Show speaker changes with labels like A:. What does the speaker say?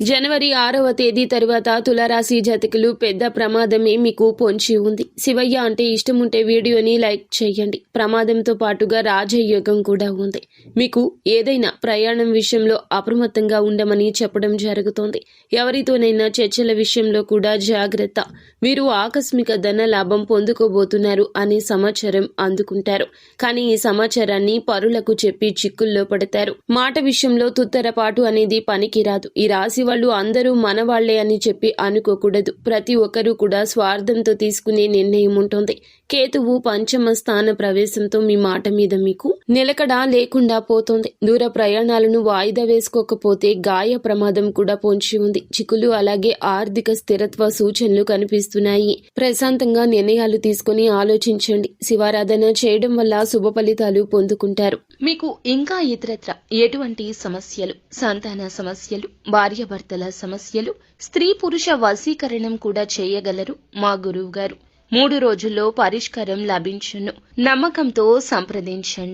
A: జనవరి ఆరవ తేదీ తరువాత తులారాశి జాతకులు పెద్ద ప్రమాదమే మీకు పొంచి ఉంది. శివయ్య అంటే ఇష్టం ఉంటే వీడియోని లైక్ చేయండి. ప్రమాదంతో పాటుగా రాజయోగం కూడా ఉంది. మీకు ఏదైనా ప్రయాణం విషయంలో అప్రమత్తంగా ఉండమని చెప్పడం జరుగుతోంది. ఎవరితోనైనా చర్చల విషయంలో కూడా జాగ్రత్త. వీరు ఆకస్మిక ధన లాభం పొందుకోబోతున్నారు అనే సమాచారం అందుకుంటారు. కానీ ఈ సమాచారాన్ని పరులకు చెప్పి చిక్కుల్లో పడతారు. మాట విషయంలో తుత్తరపాటు అనేది పనికిరాదు. ఈ రాశి వాళ్ళు అందరూ మనవాళ్ళే అని చెప్పి అనుకోకూడదు. ప్రతి ఒక్కరూ కూడా స్వార్థంతో తీసుకునే నిర్ణయం ఉంటుంది. కేతువు పంచమ స్థాన ప్రవేశంతో మీ మాట మీద మీకు నిలకడ లేకుండా పోతోంది. దూర ప్రయాణాలను వాయిదా వేసుకోకపోతే గాయ ప్రమాదం కూడా పొంచి ఉంది. చిక్కులు అలాగే ఆర్థిక స్థిరత్వ సూచనలు కనిపిస్తున్నాయి. ప్రశాంతంగా నిర్ణయాలు తీసుకుని ఆలోచించండి. శివారాధన చేయడం వల్ల శుభ ఫలితాలు పొందుకుంటారు.
B: మీకు ఇంకా ఇతరత్ర ఎటువంటి సమస్యలు సంతాన సమస్యలు భార్య భార్యాభర్తల సమస్యలు స్త్రీ పురుష వశీకరణం కూడా చేయగలరు మా గురువు గారు మూడు రోజుల్లో పరిష్కారం లభించును. నమ్మకంతో సంప్రదించండి.